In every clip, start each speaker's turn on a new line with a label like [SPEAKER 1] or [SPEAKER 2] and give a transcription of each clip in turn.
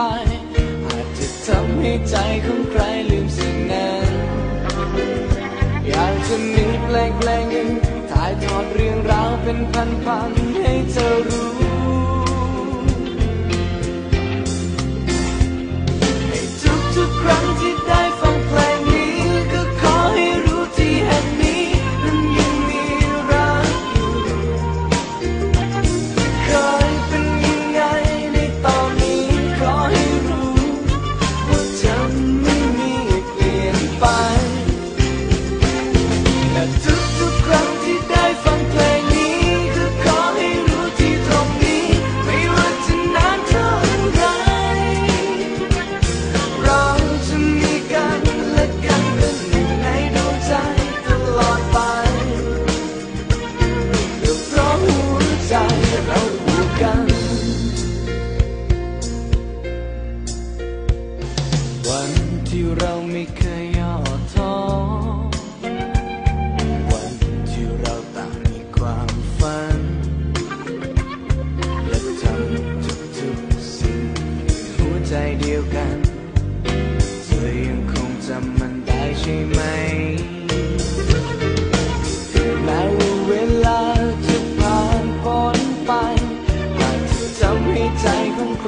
[SPEAKER 1] ไปอาจจะทำให้ใจของใครลืมสิ่งนั้น อยากจะมีเพลงเพลงหนึ่งถ่ายทอดเรื่องราวเป็นพันๆให้เธอรู้ 在痛快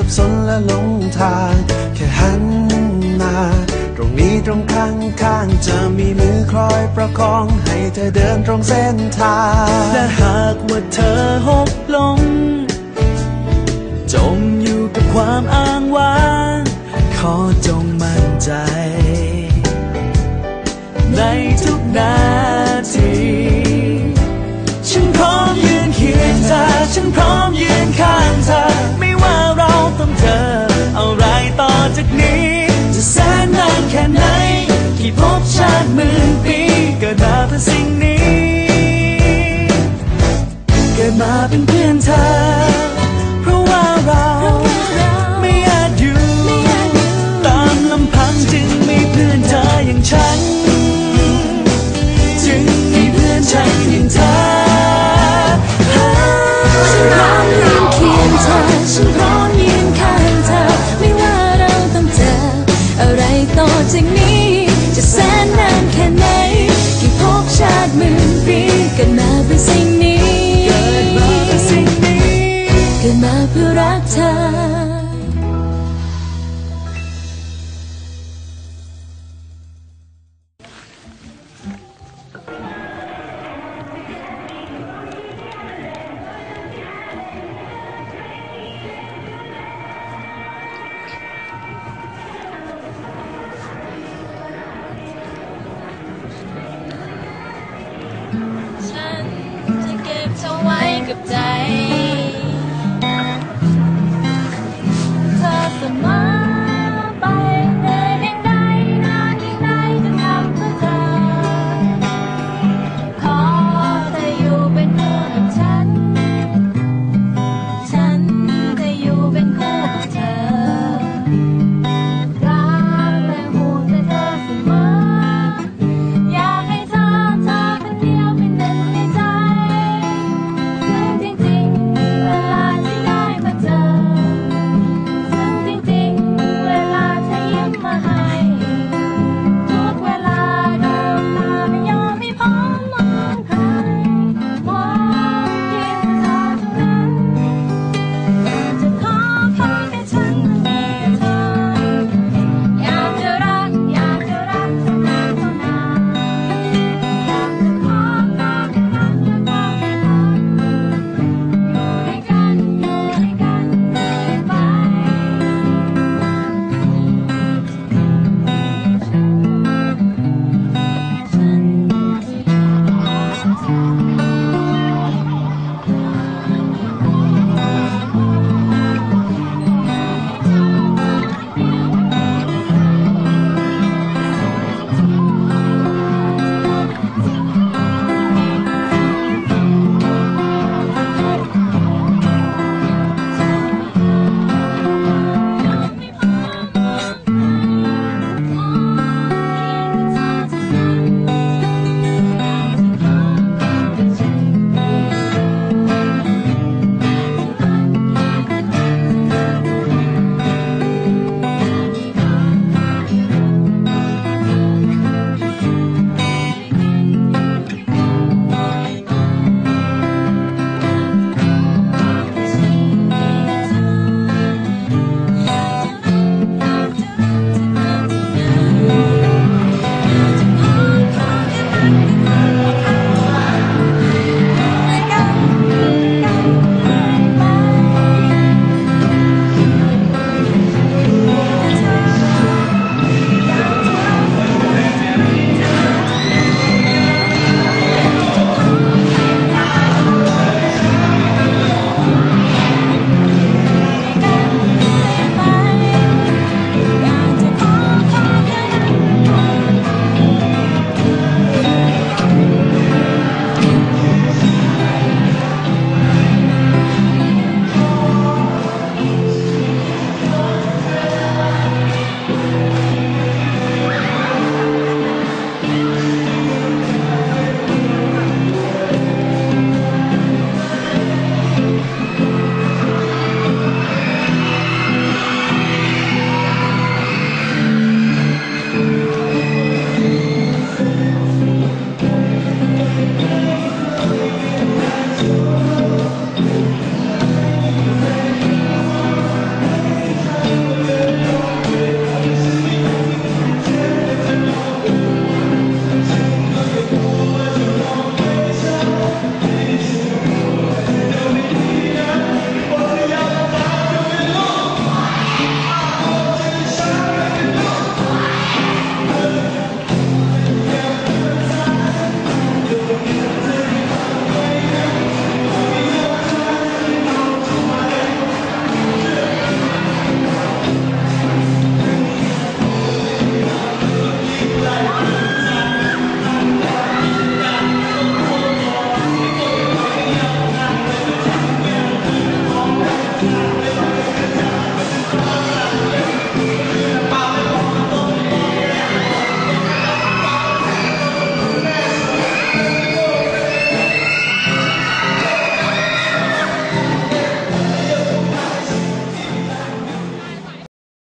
[SPEAKER 2] สับสนและหลงทาง แค่หันมา ตรงนี้ตรงข้างข้างจะมีมือคลอยประคอง ให้เธอเดินตรงเส้นทาง และหากว่าเธอหกลง จมอยู่กับความอ้างว้าง ขอจงมั่นใจ ในทุกนาทีฉันพร้อมยืนเคียงเธอฉันพร้อมยืนข้างเธอ จากนี้ จะแสนนานแค่ไหน กี่ภพชาติหมื่นปีเกิดมาเพื่อสิ่งนี้ เกิดมาเป็นเพื่อนเธอเพราะว่าเราไม่อาจอยู่ตามลำพังจึงมีเพื่อนเธออย่างฉันจึงมีเพื่อนฉันอย่างเธอ
[SPEAKER 1] ฉันพร้อมยืนเคียงเธอฉันพร้อม ฉันจะเก็บเธอไว้กับใจ